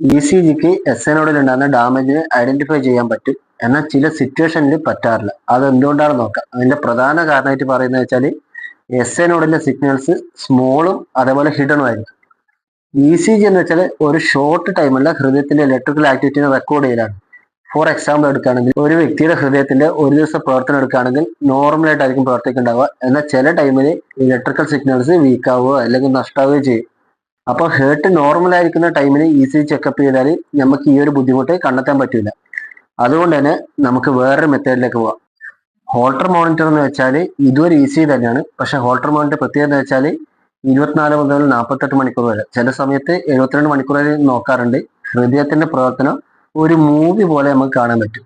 E C ജിക്ക് S എനോഡിൽ ഉണ്ടാകുന്ന ഡാമേജ് ഐഡന്റിഫൈ ചെയ്യാൻ പറ്റും എന്നാൽ ചില സിറ്റുവേഷനിൽ പറ്റാറില്ല. അത് എന്തുകൊണ്ടാണെന്ന് നോക്കാം. അതിന്റെ പ്രധാന കാരണമായിട്ട് പറയുന്നത് വെച്ചാൽ എസ് എനോടിന്റെ സിഗ്നൽസ് സ്മോളും അതേപോലെ ഹിഡണും ആയിരിക്കും. ഇ സി ജി എന്ന് വെച്ചാൽ ഒരു ഷോർട്ട് ടൈമല്ല ഹൃദയത്തിന്റെ ഇലക്ട്രിക്കൽ ആക്ടിവിറ്റിനെ റെക്കോർഡ് ചെയ്യലാണ്. ഫോർ എക്സാമ്പിൾ എടുക്കുകയാണെങ്കിൽ ഒരു വ്യക്തിയുടെ ഹൃദയത്തിന്റെ ഒരു ദിവസം പ്രവർത്തനം എടുക്കുകയാണെങ്കിൽ നോർമലായിട്ടായിരിക്കും പ്രവർത്തിക്കുന്നുണ്ടാവുക. എന്നാൽ ചില ടൈമിൽ ഇലക്ട്രിക്കൽ സിഗ്നൽസ് വീക്കാവുകയോ അല്ലെങ്കിൽ നഷ്ടാവുകയോ ചെയ്യും. അപ്പോൾ ഹേർട്ട് നോർമൽ ആയിരിക്കുന്ന ടൈമിൽ ഈസി ചെക്കപ്പ് ചെയ്താൽ നമുക്ക് ഈ ഒരു ബുദ്ധിമുട്ട് കണ്ടെത്താൻ പറ്റില്ല അതുകൊണ്ട് തന്നെ നമുക്ക് വേറൊരു മെത്തേഡിലേക്ക് പോവാം. ഹോൾട്ടർ മോണിറ്റർ എന്ന് വെച്ചാൽ ഇതൊരു ഈസി തന്നെയാണ്. പക്ഷെ ഹോൾട്ടർ മോണിറ്റർ പ്രത്യേകത എന്ന് വെച്ചാൽ ഇരുപത്തിനാല് മുതൽ നാൽപ്പത്തെട്ട് മണിക്കൂർ വരെ. ചില സമയത്ത് എഴുപത്തിരണ്ട് മണിക്കൂർ വരെ നോക്കാറുണ്ട്. ഹൃദയത്തിന്റെ പ്രവർത്തനം ഒരു മൂവി പോലെ നമുക്ക് കാണാൻ പറ്റും.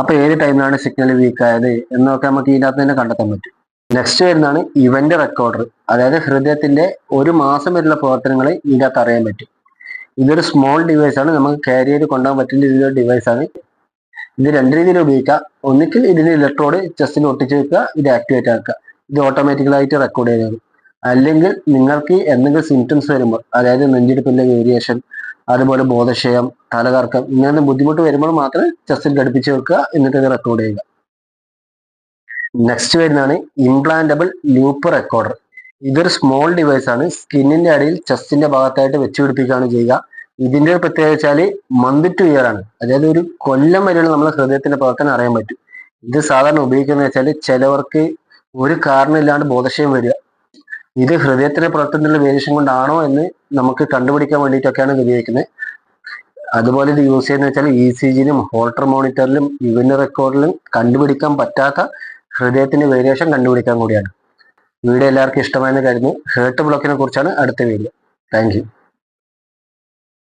അപ്പൊ ഏത് ടൈമിലാണ് സിഗ്നൽ വീക്ക് ആയത് എന്നൊക്കെ നമുക്ക് ഇതിനകത്ത് തന്നെ കണ്ടെത്താൻ പറ്റും. നെക്സ്റ്റ് വരുന്നതാണ് ഇവന്റ് റെക്കോർഡർ അതായത് ഹൃദയത്തിന്റെ ഒരു മാസം വരെയുള്ള പ്രവർത്തനങ്ങൾ ഇതിനകത്ത് അറിയാൻ പറ്റും. ഇതൊരു സ്മോൾ ഡിവൈസ് ആണ്. നമുക്ക് ക്യാരി ചെയ്ത് കൊണ്ടുപോകാൻ പറ്റുന്ന രീതിയിലുള്ള ഡിവൈസ് ആണ്. ഇത് രണ്ട് രീതിയിൽ ഉപയോഗിക്കാം. ഒന്നിക്കിൽ ഇതിന് ഇലക്ട്രോഡ് ചെസ്റ്റിൽ ഒട്ടിച്ച് വെക്കുക ഇത് ആക്ടിവേറ്റ് ആക്കുക. ഇത് ഓട്ടോമാറ്റിക്കലായിട്ട് റെക്കോർഡ് ചെയ്യുന്നത് അല്ലെങ്കിൽ നിങ്ങൾക്ക് എന്തെങ്കിലും സിംറ്റംസ് വരുമ്പോൾ അതായത് നെഞ്ചിടിപ്പിന്റെ വേരിയേഷൻ അതുപോലെ ബോധക്ഷയം തലകറക്കം ഇങ്ങനെ ബുദ്ധിമുട്ട് വരുമ്പോൾ മാത്രം ചെസ്റ്റിൽ ഘടിപ്പിച്ച് വെക്കുക എന്നിട്ട് ഇത് റെക്കോർഡ് ചെയ്യുക. നെക്സ്റ്റ് വരുന്നതാണ് ഇംപ്ലാന്റബിൾ ലൂപ്പ് റെക്കോർഡർ ഇതൊരു സ്മോൾ ഡിവൈസ് ആണ്. സ്കിന്നിന്റെ അടിയിൽ ചെസ്റ്റിന്റെ ഭാഗത്തായിട്ട് വെച്ച് പിടിപ്പിക്കുകയാണ് ചെയ്യുക. ഇതിന്റെ പ്രത്യേകത വെച്ചാൽ മന്ത് ടു ഇയർ ആണ്. അതായത് ഒരു കൊല്ലം വരെയുള്ള നമ്മുടെ ഹൃദയത്തിന്റെ പ്രവർത്തനം അറിയാൻ പറ്റും. ഇത് സാധാരണ ഉപയോഗിക്കുന്നത് വെച്ചാൽ ചിലവർക്ക് ഒരു കാരണമില്ലാണ്ട് ബോധശയം വരിക. ഇത് ഹൃദയത്തിന്റെ പ്രവർത്തനത്തിലുള്ള വേരിയേഷൻ കൊണ്ടാണോ എന്ന് നമുക്ക് കണ്ടുപിടിക്കാൻ വേണ്ടിയിട്ടൊക്കെയാണ് ഇത് ഉപയോഗിക്കുന്നത്. അതുപോലെ ഇത് യൂസ് ചെയ്യുന്നത് വെച്ചാൽ ഇ സി ജിയിലും ഹോൾട്ടർ മോണിറ്ററിലും ഇവന്റ് റെക്കോർഡിലും കണ്ടുപിടിക്കാൻ പറ്റാത്ത ഹൃദയത്തിന്റെ വേരിയേഷൻ കണ്ടുപിടിക്കാൻ കൂടിയാണ്. വീഡിയോ എല്ലാവർക്കും ഇഷ്ടമായെന്ന് കരുതുന്നു. ഹേർട്ട് ബ്ലോക്കിനെ കുറിച്ചാണ് അടുത്ത വീഡിയോ താങ്ക്